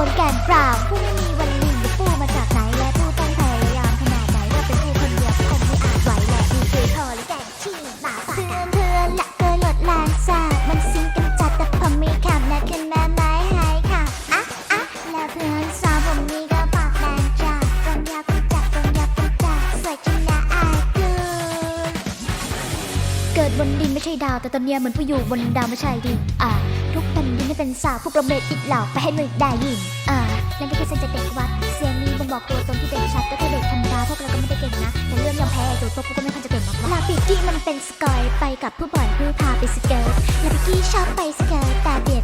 ว์แก่นกล่าวผู้ไม่มีวันหนึ่งจะปูมาจากไหนและผู้ต้องพยายามขนาดไหนเราเป็นแค่คนเดียวที่คงไม่อาจไหวและนี่คือโชว์และแก่นที่มาฝากเพื่อนเพื่อนละเก็ลดแรงซามันซิงกันจัดแต่ผมมีคำนะขึ้นมาไม่ให้ค่ะอะอะแล้วเพื่อนสาวผมมีก็ปากแดงจ้าตรงยาวกันจัดตรงยาวกันจัดสวยจนน่าอายเกินเกิดบนดินไม่ใช่ดาวแต่ตอนเนี้ยเหมือนผู้อยู่บนดาวไม่ใช่ดินอ่าทุ กมันยังให้เป็นสาวพวกเราเมดอิดเหล่าไปให้มึงได้ยินอ่านั่นไม่ใช่เส้นจเด็กวัด เสียงนี้บ่งบอกตัวตนที่เด่นชัดก็แค่เด็กธรรมดาพวกเราก็ไม่ได้เก่งนะแต่เรื่องยอมแพ้ตัวพวกกูก็ไม่ค่อยจะเก่งหรอกลาปิกี้มันเป็นสกอยไปกับผู้บ่อยผู้พาไปสเกิร์ตลาปิกี้ชอบไปสเกิร์ตแต่เบียน